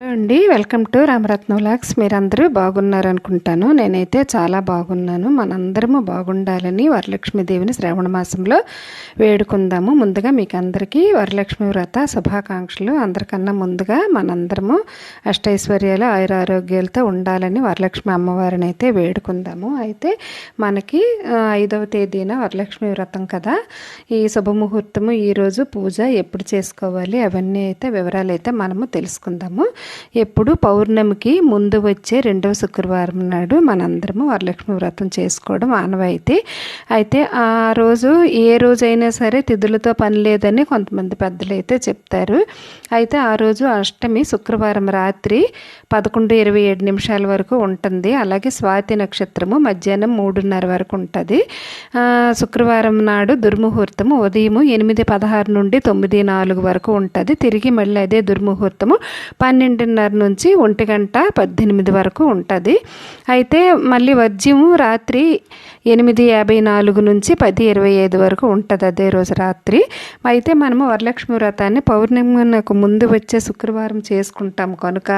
అండి welcome to Ramaratna vlogs మీరందరూ బాగున్నారు అనుకుంటాను నేనైతే చాలా బాగున్నాను. మనందరము బాగుండాలని వరలక్ష్మీదేవిని శ్రావణ మాసంలో వేడుకుందాము. ముందుగా మీకు అందరికీ వరలక్ష్మి వ్రత శుభాకాంక్షలు. అందరికన్నా ముందుగా మనందరము అష్టైశ్వర్యాలు ఆయుర ఆరోగ్యాలతో ఉండాలని వరలక్ష్మి అమ్మవారిని అయితే వేడుకుందాము. అయితే మనకి ఐదవ తేదీన వరలక్ష్మి వ్రతం కదా. ఈ శుభముహూర్తము ఈరోజు పూజ ఎప్పుడు చేసుకోవాలి? అవన్నీ అయితే వివరాలు అయితే మనము తెలుసుకుందాము. ఎప్పుడు పౌర్ణమికి ముందు వచ్చే రెండవ శుక్రవారం నాడు మనందరము వరలక్ష్మి వ్రతం చేసుకోవడం ఆనవాయితీ అయితే ఆ రోజు ఏ రోజైనా సరే తిథులతో పని లేదని కొంతమంది పెద్దలు అయితే చెప్తారు. అయితే ఆ రోజు అష్టమి శుక్రవారం రాత్రి పదకొండు ఇరవై ఏడు నిమిషాల వరకు ఉంటుంది. అలాగే స్వాతి నక్షత్రము మధ్యాహ్నం మూడున్నర వరకు ఉంటుంది. శుక్రవారం నాడు దుర్ముహూర్తము ఉదయం ఎనిమిది పదహారు నుండి తొమ్మిది నాలుగు వరకు ఉంటుంది. తిరిగి మళ్ళీ అదే దుర్ముహూర్తము పన్నెండు పన్నెండున్నర నుంచి ఒంటి గంట పద్దెనిమిది వరకు ఉంటుంది. అయితే మళ్ళీ వర్జ్యము రాత్రి ఎనిమిది యాభై నాలుగు నుంచి పది ఇరవై ఐదు వరకు ఉంటుంది అదే రోజు రాత్రి. అయితే మనము వరలక్ష్మి వ్రతాన్ని పౌర్ణమికి ముందు వచ్చే శుక్రవారం చేసుకుంటాం కనుక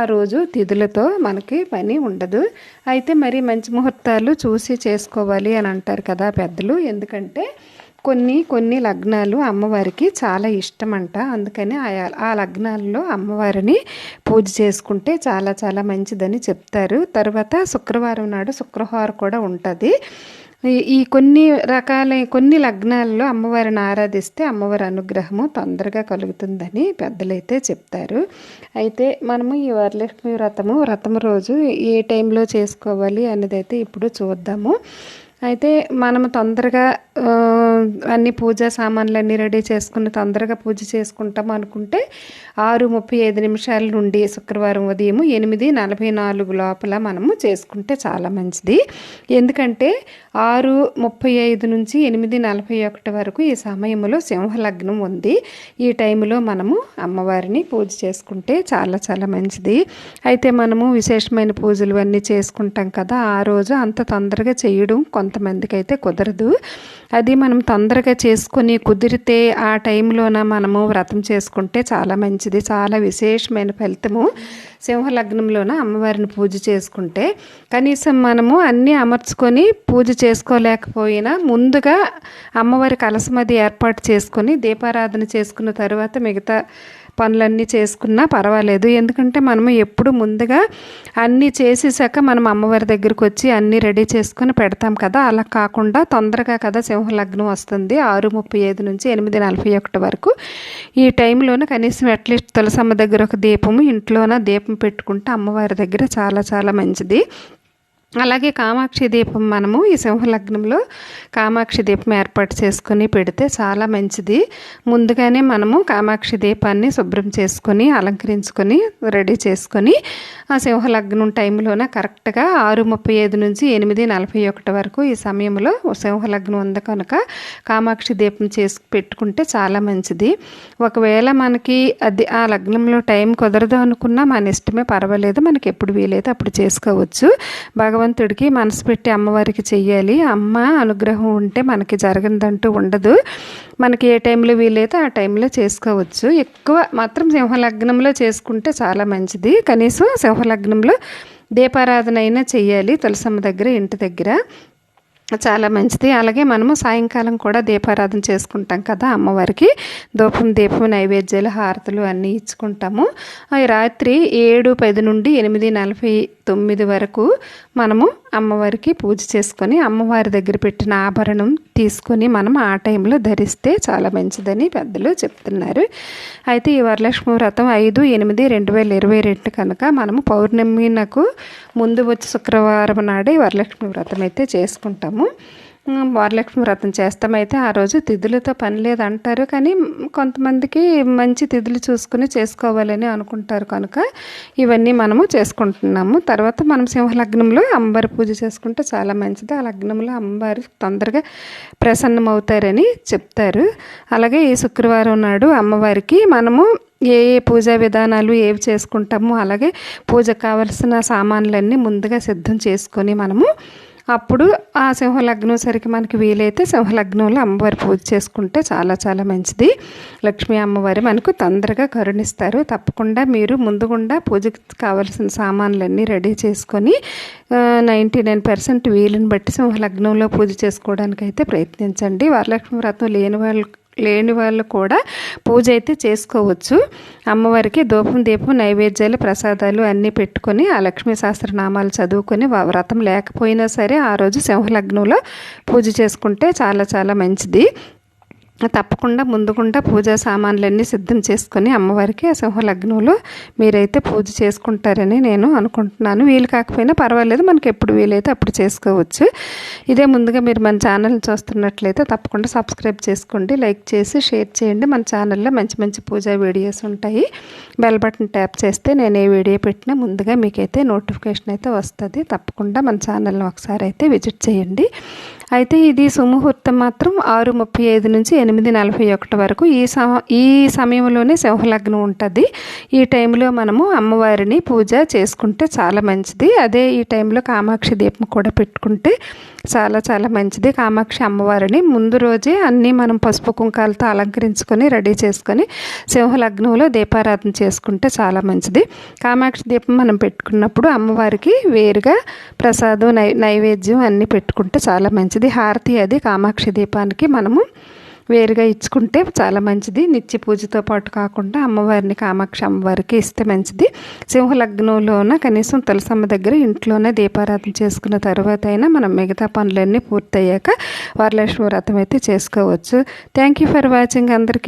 ఆ రోజు తిథులతో మనకి పని ఉండదు. అయితే మరి మంచి ముహూర్తాలు చూసి చేసుకోవాలి అని అంటారు కదా పెద్దలు. ఎందుకంటే కొన్ని కొన్ని లగ్నాలు అమ్మవారికి చాలా ఇష్టమంట. అందుకని ఆ లగ్నాల్లో అమ్మవారిని పూజ చేసుకుంటే చాలా చాలా మంచిదని చెప్తారు. తర్వాత శుక్రవారం నాడు శుక్రవారం కూడా ఉంటుంది. ఈ- ఈ కొన్ని రకాల కొన్ని లగ్నాల్లో అమ్మవారిని ఆరాధిస్తే అమ్మవారి అనుగ్రహము తొందరగా కలుగుతుందని పెద్దలైతే చెప్తారు. అయితే మనము ఈ వరలక్ష్మి వ్రతము వ్రతం రోజు ఏ టైంలో చేసుకోవాలి అనేది అయితే ఇప్పుడు చూద్దాము. అయితే మనం తొందరగా అన్ని పూజా సామాన్లు అన్నీ రెడీ చేసుకుని తొందరగా పూజ చేసుకుంటాం అనుకుంటే ఆరు ముప్పై ఐదు నిమిషాల నుండి శుక్రవారం ఉదయం ఎనిమిది నలభై నాలుగు లోపల మనము చేసుకుంటే చాలా మంచిది. ఎందుకంటే ఆరు ముప్పై ఐదు నుంచి ఎనిమిది నలభై ఒకటి వరకు ఈ సమయంలో సింహలగ్నం ఉంది. ఈ టైంలో మనము అమ్మవారిని పూజ చేసుకుంటే చాలా చాలా మంచిది. అయితే మనము విశేషమైన పూజలు అన్నీ చేసుకుంటాం కదా ఆ రోజు అంత తొందరగా చేయడం కొంత కొంతమందికి అయితే కుదరదు. అది మనం తొందరగా చేసుకొని కుదిరితే ఆ టైంలోన మనము వ్రతం చేసుకుంటే చాలా మంచిది. చాలా విశేషమైన ఫలితము. సింహలగ్నంలోన అమ్మవారిని పూజ చేసుకుంటే కనీసం మనము అన్నీ అమర్చుకొని పూజ చేసుకోలేకపోయినా ముందుగా అమ్మవారి కలసమది ఏర్పాటు చేసుకొని దీపారాధన చేసుకున్న తర్వాత మిగతా పనులన్నీ చేసుకున్నా పర్వాలేదు. ఎందుకంటే మనము ఎప్పుడు ముందుగా అన్నీ చేసేసాక మనం అమ్మవారి దగ్గరికి వచ్చి అన్నీ రెడీ చేసుకొని పెడతాం కదా. అలా కాకుండా తొందరగా కదా సింహలగ్నం వస్తుంది. ఆరు ముప్పై ఐదు నుంచి ఎనిమిది నలభై ఒకటి వరకు. ఈ టైంలోనే కనీసం అట్లీస్ట్ తులసమ్మ దగ్గర ఒక దీపము ఇంట్లోన దీపం పెట్టుకుంటే అమ్మవారి దగ్గర చాలా చాలా మంచిది. అలాగే కామాక్షి దీపం మనము ఈ సింహలగ్నంలో కామాక్షి దీపం ఏర్పాటు చేసుకొని పెడితే చాలా మంచిది. ముందుగానే మనము కామాక్షి దీపాన్ని శుభ్రం చేసుకొని అలంకరించుకొని రెడీ చేసుకొని ఆ సింహలగ్నం టైంలోన కరెక్ట్గా ఆరు ముప్పై ఐదు నుంచి ఎనిమిది నలభై ఒకటి వరకు ఈ సమయంలో సింహలగ్నం ఉంది కనుక కామాక్షి దీపం చేసి పెట్టుకుంటే చాలా మంచిది. ఒకవేళ మనకి అది ఆ లగ్నంలో టైం కుదరదు అనుకున్నా మన ఇష్టమే పర్వాలేదు మనకి ఎప్పుడు వీలైతే అప్పుడు చేసుకోవచ్చు. భగవంతుడికి మనసు పెట్టి అమ్మవారికి చెయ్యాలి. అమ్మ అనుగ్రహం ఉంటే మనకి జరగదంటూ ఉండదు. మనకి ఏ టైంలో వీలైతే ఆ టైంలో చేసుకోవచ్చు. ఎక్కువ మాత్రం సింహలగ్నంలో చేసుకుంటే చాలా మంచిది. కనీసం సింహలగ్నంలో దీపారాధన అయినా చెయ్యాలి. తులసమ్మ దగ్గర ఇంటి దగ్గర. చాలా మంచిది. అలాగే మనము సాయంకాలం కూడా దీపారాధన చేసుకుంటాం కదా అమ్మవారికి. దూపం దీపం నైవేద్యాలు హారతులు అన్నీ ఇచ్చుకుంటాము. అవి రాత్రి ఏడు పది నుండి ఎనిమిది నలభై తొమ్మిది వరకు మనము అమ్మవారికి పూజ చేసుకొని అమ్మవారి దగ్గర పెట్టిన ఆభరణం తీసుకొని మనం ఆ టైంలో ధరిస్తే చాలా మంచిదని పెద్దలు చెప్తున్నారు. అయితే ఈ వరలక్ష్మి వ్రతం ఐదు ఎనిమిది రెండు వేల ఇరవై రెండు కనుక మనము పౌర్ణమినకు ముందు వచ్చి శుక్రవారం నాడే వరలక్ష్మి వ్రతం అయితే చేసుకుంటాము. చేస్తాము. వరలక్ష్మి వ్రతం చేస్తామైతే ఆ రోజు తిథులతో పని లేదు అంటారు కానీ కొంతమందికి మంచి తిథులు చూసుకుని చేసుకోవాలని అనుకుంటారు కనుక ఇవన్నీ మనము చేసుకుంటున్నాము. తర్వాత మనం సింహలగ్నంలో అమ్మవారి పూజ చేసుకుంటే చాలా మంచిది. ఆ లగ్నంలో అమ్మవారు తొందరగా ప్రసన్నమవుతారని చెప్తారు. అలాగే ఈ శుక్రవారం నాడు అమ్మవారికి మనము ఏ ఏ పూజా విధానాలు ఏవి చేసుకుంటామో అలాగే పూజకు కావలసిన సామాన్లన్నీ ముందుగా సిద్ధం చేసుకొని మనము అప్పుడు ఆ సింహలగ్నం సరికి మనకి వీలైతే సింహలగ్నంలో అమ్మవారి పూజ చేసుకుంటే చాలా చాలా మంచిది. లక్ష్మీ అమ్మవారి మనకు తొందరగా కరుణిస్తారు. తప్పకుండా మీరు ముందుగుండా పూజకి కావాల్సిన సామాన్లన్నీ రెడీ చేసుకొని నైంటీ నైన్ పర్సెంట్ వీలుని బట్టి సింహలగ్నంలో పూజ చేసుకోవడానికి అయితే ప్రయత్నించండి. వరలక్ష్మి వ్రతం లేని వాళ్ళు లేని వాళ్ళు కూడా పూజ అయితే చేసుకోవచ్చు. అమ్మవారికి దూపం దీపం నైవేద్యాలు ప్రసాదాలు అన్నీ పెట్టుకొని ఆ లక్ష్మీ సహస్రనామాలు చదువుకొని వ్రతం లేకపోయినా సరే ఆ రోజు సింహలగ్నంలో పూజ చేసుకుంటే చాలా చాలా మంచిది. తప్పకుండా ముందుకుండా పూజా సామాన్లన్నీ సిద్ధం చేసుకొని అమ్మవారికి ఆ సింహలగ్నంలో మీరైతే పూజ చేసుకుంటారని నేను అనుకుంటున్నాను. వీలు కాకపోయినా పర్వాలేదు మనకి ఎప్పుడు వీలైతే అప్పుడు చేసుకోవచ్చు. ఇదే ముందుగా మీరు మన ఛానల్ చూస్తున్నట్లయితే తప్పకుండా సబ్స్క్రైబ్ చేసుకోండి లైక్ చేసి షేర్ చేయండి. మన ఛానల్లో మంచి మంచి పూజా వీడియోస్ ఉంటాయి. బెల్ బటన్ ట్యాప్ చేస్తే నేను ఏ వీడియో పెట్టినా ముందుగా మీకైతే నోటిఫికేషన్ అయితే వస్తుంది. తప్పకుండా మన ఛానల్ని ఒకసారి అయితే విజిట్ చేయండి. అయితే ఇది సుముహూర్తం మాత్రం ఆరు ముప్పై ఐదు నుంచి ఎనిమిది నలభై ఒకటి వరకు. ఈ సమ ఈ సమయంలోనే సింహలగ్నం ఉంటుంది. ఈ టైంలో మనము అమ్మవారిని పూజ చేసుకుంటే చాలా మంచిది. అదే ఈ టైంలో కామాక్షి దీపం కూడా పెట్టుకుంటే చాలా చాలా మంచిది. కామాక్షి అమ్మవారిని ముందు రోజే అన్నీ మనం పసుపు కుంకాలతో అలంకరించుకొని రెడీ చేసుకొని సింహలగ్నంలో దీపారాధన చేసుకుంటే చాలా మంచిది. కామాక్షి దీపం మనం పెట్టుకున్నప్పుడు అమ్మవారికి వేరుగా ప్రసాదం నై నైవేద్యం అన్నీ పెట్టుకుంటే చాలా మంచిది. మంచిది హారతి అది కామాక్షి దీపానికి మనము వేరుగా ఇచ్చుకుంటే చాలా మంచిది. నిత్య పూజతో పాటు కాకుండా అమ్మవారిని కామాక్షి అమ్మవారికి ఇస్తే మంచిది. సింహలగ్నంలోన కనీసం తులసమ్మ దగ్గర ఇంట్లోనే దీపారాధన చేసుకున్న తర్వాత అయినా మనం మిగతా పనులన్నీ పూర్తయ్యాక వరలక్ష్మి వ్రతం అయితే చేసుకోవచ్చు. థ్యాంక్ యూ ఫర్ వాచింగ్ అందరికీ.